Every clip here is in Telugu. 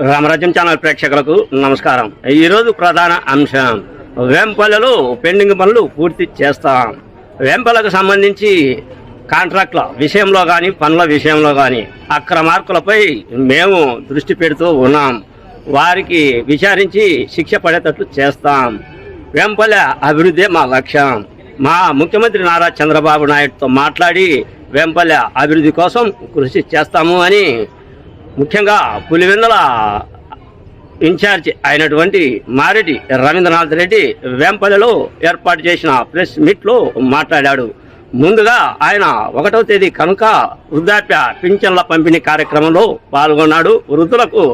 రామరాజ్యం ఛానల్ ప్రేక్షకులకు నమస్కారం. ఈరోజు ప్రధాన అంశం. వేంపల్లెలో పెండింగ్ పనులు పూర్తి చేస్తాం. వేంపల్లకు సంబంధించి కాంట్రాక్ట్ల విషయంలో కానీ పనుల విషయంలో కానీ అక్రమార్కులపై మేము దృష్టి పెడుతూ ఉన్నాం. వారికి విచారించి శిక్ష పడేటట్లు చేస్తాం. వేంపల్లె అభివృద్ధి మా లక్ష్యం. మా ముఖ్యమంత్రి నారా చంద్రబాబు నాయుడుతో మాట్లాడి వేంపల్లె అభివృద్ధి కోసం కృషి చేస్తాము అని ముఖ్యంగా పులివెందుల ఇన్ఛార్జ్ అయినటువంటి మారెడ్డి రవీంద్రనాథ్ రెడ్డి వేంపల్లిలో ఏర్పాటు చేసిన ప్రెస్ మీట్లో మాట్లాడాడు. ముందుగా ఆయన ఒకటవ తేదీ కనుక వృద్ధాప్య పింఛన్ల పంపిణీ కార్యక్రమంలో పాల్గొన్నాడు. వృద్ధులకు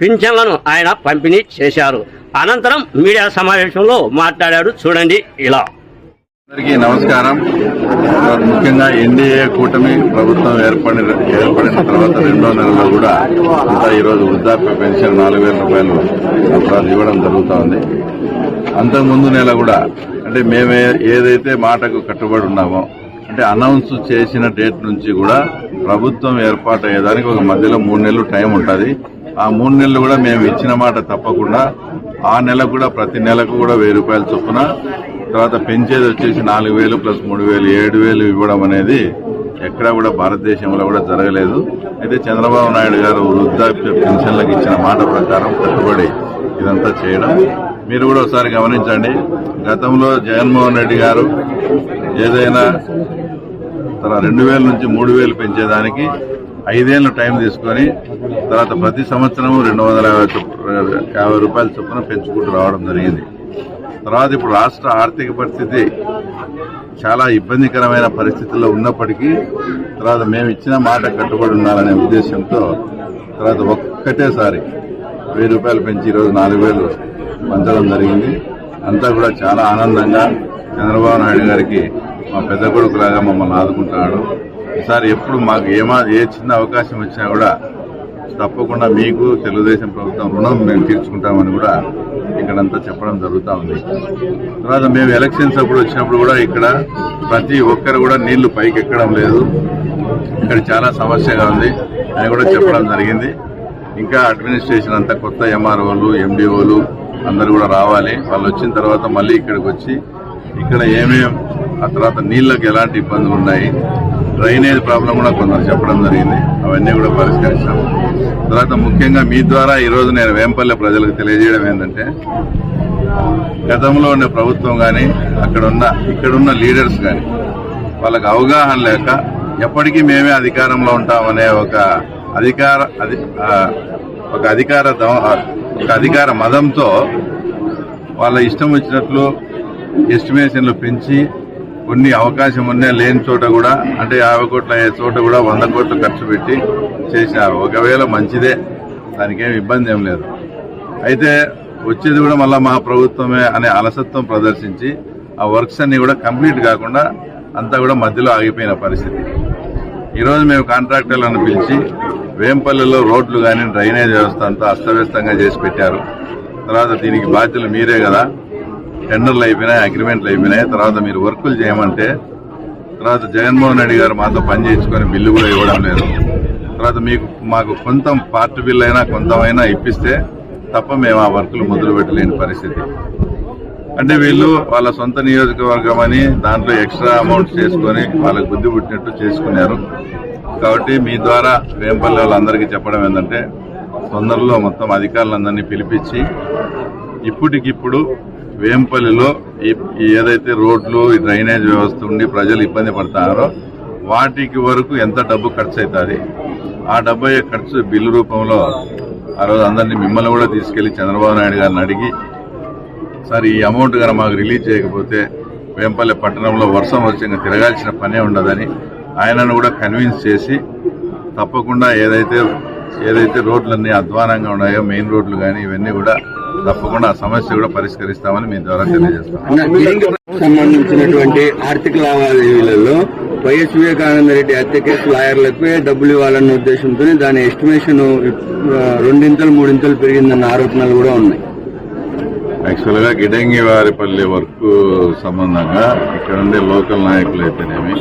పింఛన్లను ఆయన పంపిణీ చేశారు. అనంతరం మీడియా సమావేశంలో మాట్లాడాడు. చూడండి ఇలా. అందరికీ నమస్కారం. ముఖ్యంగా ఎన్డీఏ కూటమి ప్రభుత్వం ఏర్పడిన ఏర్పడిన తర్వాత రెండో నెలలో కూడా అంతా ఈరోజు వృద్ధాప్య పెన్షన్ నాలుగు వేల రూపాయలు అప్పుడు ఇవ్వడం జరుగుతోంది. అంతకుముందు నెల కూడా అంటే మేము ఏదైతే మాటకు కట్టుబడి ఉన్నామో అంటే అనౌన్స్ చేసిన డేట్ నుంచి కూడా ప్రభుత్వం ఏర్పాటు అయ్యేదానికి ఒక మధ్యలో మూడు నెలలు టైం ఉంటుంది. ఆ మూడు నెలలు కూడా మేము ఇచ్చిన మాట తప్పకుండా ఆ నెల కూడా ప్రతి నెలకు కూడా వెయ్యి రూపాయల చొప్పున తర్వాత పెంచేది వచ్చేసి నాలుగు వేలు ప్లస్ మూడు వేలు ఏడు వేలు ఇవ్వడం అనేది ఎక్కడా కూడా భారతదేశంలో కూడా జరగలేదు. అయితే చంద్రబాబు నాయుడు గారు వృద్ధాప్య పెన్షన్లకు ఇచ్చిన మాట ప్రకారం కట్టుబడి ఇదంతా చేయడం. మీరు కూడా ఒకసారి గమనించండి. గతంలో జగన్మోహన్ రెడ్డి గారు ఏదైనా తన రెండు వేల నుంచి మూడు వేలు పెంచేదానికి ఐదేళ్ళు టైం తీసుకొని తర్వాత ప్రతి సంవత్సరం రెండు వందల యాభై యాభై రూపాయల చొప్పున పెంచుకుంటూ రావడం జరిగింది. తర్వాత ఇప్పుడు రాష్ట్ర ఆర్థిక పరిస్థితి చాలా ఇబ్బందికరమైన పరిస్థితుల్లో ఉన్నప్పటికీ తర్వాత మేము ఇచ్చిన మాట కట్టుబడి ఉండాలనే ఉద్దేశంతో తర్వాత ఒక్కటేసారి వెయ్యి రూపాయలు పెంచి ఈరోజు నాలుగు వేలు పంచడం జరిగింది. అంతా కూడా చాలా ఆనందంగా చంద్రబాబు నాయుడు గారికి మా పెద్ద కొడుకులాగా మమ్మల్ని ఆదుకుంటున్నాడు. ఈసారి ఎప్పుడు మాకు ఏమా ఏ చిన్న అవకాశం వచ్చినా కూడా తప్పకుండా మీకు తెలుగుదేశం ప్రభుత్వం రుణం మేము తీర్చుకుంటామని కూడా ఇక్కడంతా చెప్పడం జరుగుతూ ఉంది. తర్వాత మేము ఎలక్షన్స్ అప్పుడు వచ్చినప్పుడు కూడా ఇక్కడ ప్రతి ఒక్కరు కూడా నీళ్ళు పైకి ఎక్కడం లేదు. ఇక్కడ చాలా సమస్యగా ఉంది. అని కూడా చెప్పడం జరిగింది. ఇంకా అడ్మినిస్ట్రేషన్ అంతా కొత్త ఎంఆర్ఓలు ఎండిఓలు అందరూ కూడా రావాలి. వాళ్ళు వచ్చిన తర్వాత మళ్ళీ ఇక్కడికి వచ్చి ఇక్కడ ఏమేం ఆ తర్వాత నీళ్ళకి ఎలాంటి ఇబ్బందులు ఉన్నాయి డ్రైనేజ్ ప్రాబ్లం కూడా కొందరు చెప్పడం జరిగింది. అవన్నీ కూడా పరిష్కరిస్తాం. తర్వాత ముఖ్యంగా మీ ద్వారా ఈరోజు నేను వేంపల్లె ప్రజలకు తెలియజేయడం ఏంటంటే గతంలో ఉన్న ప్రభుత్వం కానీ అక్కడున్న ఇక్కడున్న లీడర్స్ కానీ వాళ్ళకి అవగాహన లేక ఎప్పటికీ మేమే అధికారంలో ఉంటామనే ఒక అధికార అధి ఒక అధికార ఒక అధికార మదంతో వాళ్ళ ఇష్టం వచ్చినట్లు ఎస్టిమేషన్లు పెంచి కొన్ని అవకాశం ఉన్నా లేని చోట కూడా అంటే యాభై కోట్ల అయ్యే చోట కూడా వంద కోట్లు ఖర్చు పెట్టి చేసినారు. ఒకవేళ మంచిదే దానికేం ఇబ్బంది ఏం లేదు. అయితే వచ్చేది కూడా మళ్ళీ మా ప్రభుత్వమే అనే అలసత్వం ప్రదర్శించి ఆ వర్క్స్ అన్ని కూడా కంప్లీట్ కాకుండా అంతా కూడా మధ్యలో ఆగిపోయిన పరిస్థితి. ఈరోజు మేము కాంట్రాక్టర్లను పిలిచి వేంపల్లిలో రోడ్లు కానీ డ్రైనేజ్ వ్యవస్థ అంతా అస్తవ్యస్తంగా చేసి పెట్టారు. తర్వాత దీనికి బాధ్యులు మీరే కదా. టెండర్లు అయిపోయినాయి అగ్రిమెంట్లు అయిపోయినాయి. తర్వాత మీరు వర్కులు చేయమంటే తర్వాత జగన్మోహన్ రెడ్డి గారు మాతో పని చేయించుకొని బిల్లు కూడా ఇవ్వడం లేదు. తర్వాత మీకు మాకు కొంత పార్ట్ బిల్ అయినా కొంతమైనా ఇప్పిస్తే తప్ప మేము ఆ వర్కులు మొదలు పెట్టలేని పరిస్థితి. అంటే వీళ్ళు వాళ్ళ సొంత నియోజకవర్గం అని దాంట్లో ఎక్స్ట్రా అమౌంట్ చేసుకొని వాళ్ళకి బుద్ధి పుట్టినట్టు చేసుకున్నారు. కాబట్టి మీ ద్వారా వేంపల్లి వాళ్ళందరికీ చెప్పడం ఏంటంటే తొందరలో మొత్తం అధికారులందరినీ పిలిపించి ఇప్పటికిప్పుడు వేంపల్లిలో ఈ ఏదైతే రోడ్లు ఈ డ్రైనేజ్ వ్యవస్థ ఉండి ప్రజలు ఇబ్బంది పడుతున్నారో వాటికి వరకు ఎంత డబ్బు ఖర్చు అవుతుంది ఆ డబ్బు అయ్యే ఖర్చు బిల్లు రూపంలో ఆ రోజు అందరినీ మిమ్మల్ని కూడా తీసుకెళ్ళి చంద్రబాబు నాయుడు గారిని అడిగి సార్ ఈ అమౌంట్ కనుక మాకు రిలీజ్ చేయకపోతే వేంపల్లి పట్టణంలో వర్షం వచ్చి తిరగాల్సిన పనే ఉండదని ఆయనను కూడా కన్విన్స్ చేసి తప్పకుండా ఏదైతే ఏదైతే రోడ్లన్నీ అధ్వానంగా ఉన్నాయో మెయిన్ రోడ్లు కానీ ఇవన్నీ కూడా తప్పకుండా ఆ సమస్య కూడా పరిష్కరిస్తామని మీ ద్వారా తెలియజేస్తాం. సంబంధించినటువంటి ఆర్థిక లావాదేవీలలో వైఎస్ వివేకానంద రెడ్డి హత్య కేసు లాయర్లకు డబ్బులు ఇవ్వాలన్న ఉద్దేశంతో దాని ఎస్టిమేషన్ రెండింతలు మూడింతలు పెరిగిందన్న ఆరోపణలు కూడా ఉన్నాయి. యాక్చువల్గా గిడంగి వారిపల్లి వర్క్ సంబంధంగా ఇక్కడ ఉండే లోకల్ నాయకులు అయితేనేమి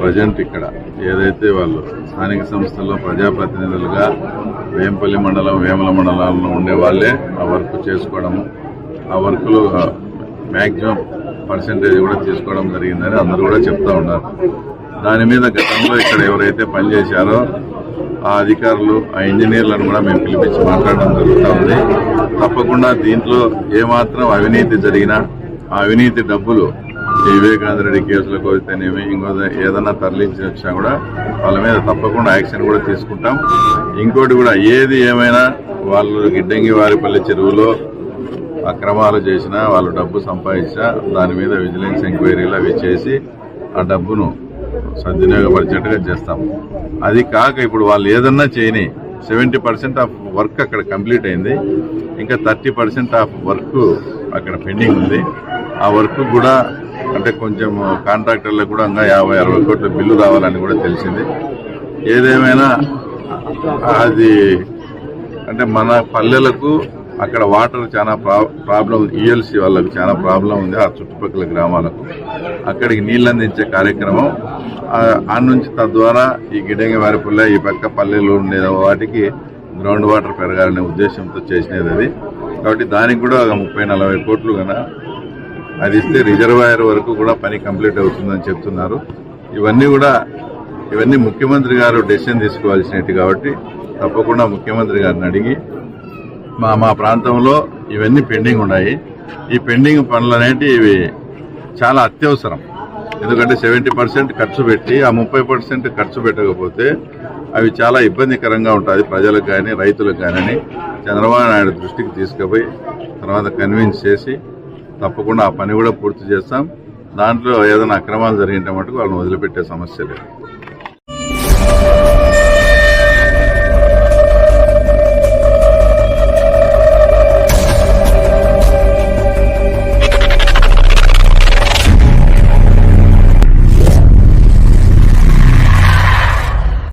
ప్రజెంట్ ఇక్కడ ఏదైతే వాళ్ళు స్థానిక సంస్థల్లో ప్రజాప్రతినిధులుగా వేంపల్లి మండలం వేముల మండలాల్లో ఉండే వాళ్ళే ఆ వర్క్ చేసుకోవడము. ఆ వర్క్లో మ్యాక్సిమం పర్సంటేజ్ కూడా తీసుకోవడం జరిగిందని అందరూ కూడా చెప్తా ఉన్నారు. దాని మీద గతంలో ఇక్కడ ఎవరైతే పనిచేశారో ఆ అధికారులు ఆ ఇంజనీర్లను కూడా మేము పిలిపించి మాట్లాడడం జరుగుతూ ఉంది. తప్పకుండా దీంట్లో ఏమాత్రం అవినీతి జరిగినా ఆ అవినీతి డబ్బులు ఈ వివేకానంద రెడ్డి కేసులకు అయితేనేమి ఇంకో ఏదన్నా తరలించి వచ్చినా కూడా వాళ్ళ మీద తప్పకుండా యాక్షన్ కూడా తీసుకుంటాం. ఇంకోటి కూడా ఏది ఏమైనా వాళ్ళు గిడ్డంగి వారిపల్లి చెరువులో అక్రమాలు చేసినా వాళ్ళు డబ్బు సంపాదించినా దాని మీద విజిలెన్స్ ఎంక్వైరీలు అవి చేసి ఆ డబ్బును సద్వినియోగపరిచేట్టుగా చేస్తాం. అది కాక ఇప్పుడు వాళ్ళు ఏదన్నా చేయని సెవెంటీ పర్సెంట్ ఆఫ్ వర్క్ అక్కడ కంప్లీట్ అయింది. ఇంకా థర్టీ పర్సెంట్ ఆఫ్ వర్క్ అక్కడ పెండింగ్ ఉంది. ఆ వర్క్ కూడా అంటే కొంచెం కాంట్రాక్టర్లకు కూడా ఇంకా యాభై అరవై కోట్ల బిల్లు రావాలని కూడా తెలిసింది. ఏదేమైనా అది అంటే మన పల్లెలకు అక్కడ వాటర్ చాలా ప్రా- ప్రాబ్లం ఈఎల్సి వాళ్ళకి చాలా ప్రాబ్లం ఉంది ఆ చుట్టుపక్కల గ్రామాలకు. అక్కడికి నీళ్ళు అందించే కార్యక్రమం ఆ- నుంచి తద్వారా ఈ గిడంగి వారిపుల్ల ఈ పక్క పల్లెలు ఉండే వాటికి గ్రౌండ్ వాటర్ పెరగాలనే ఉద్దేశంతో చేసినది అది. కాబట్టి దానికి కూడా ఒక ముప్పై నలభై కోట్లు కన్నా అది ఇస్తే రిజర్వాయర్ వరకు కూడా పని కంప్లీట్ అవుతుందని చెప్తున్నారు. ఇవన్నీ కూడా ఇవన్నీ ముఖ్యమంత్రి గారు డెసిషన్ తీసుకోవాల్సినట్టు కాబట్టి తప్పకుండా ముఖ్యమంత్రి గారిని అడిగి మా మా ప్రాంతంలో ఇవన్నీ పెండింగ్ ఉన్నాయి. ఈ పెండింగ్ పనులు అనేటివి ఇవి చాలా అత్యవసరం. ఎందుకంటే సెవెంటీ పర్సెంట్ ఖర్చు పెట్టి ఆ ముప్పై పర్సెంట్ ఖర్చు పెట్టకపోతే అవి చాలా ఇబ్బందికరంగా ఉంటుంది ప్రజలకు కానీ రైతులకు కానీ చంద్రబాబు నాయుడు దృష్టికి తీసుకుపోయి తర్వాత కన్విన్స్ చేసి తప్పకుండా ఆ పని కూడా పూర్తి చేస్తాం. దాంట్లో ఏదైనా అక్రమాలు జరిగింటే మటుకు వాళ్ళని వదిలిపెట్టే సమస్య లేదు.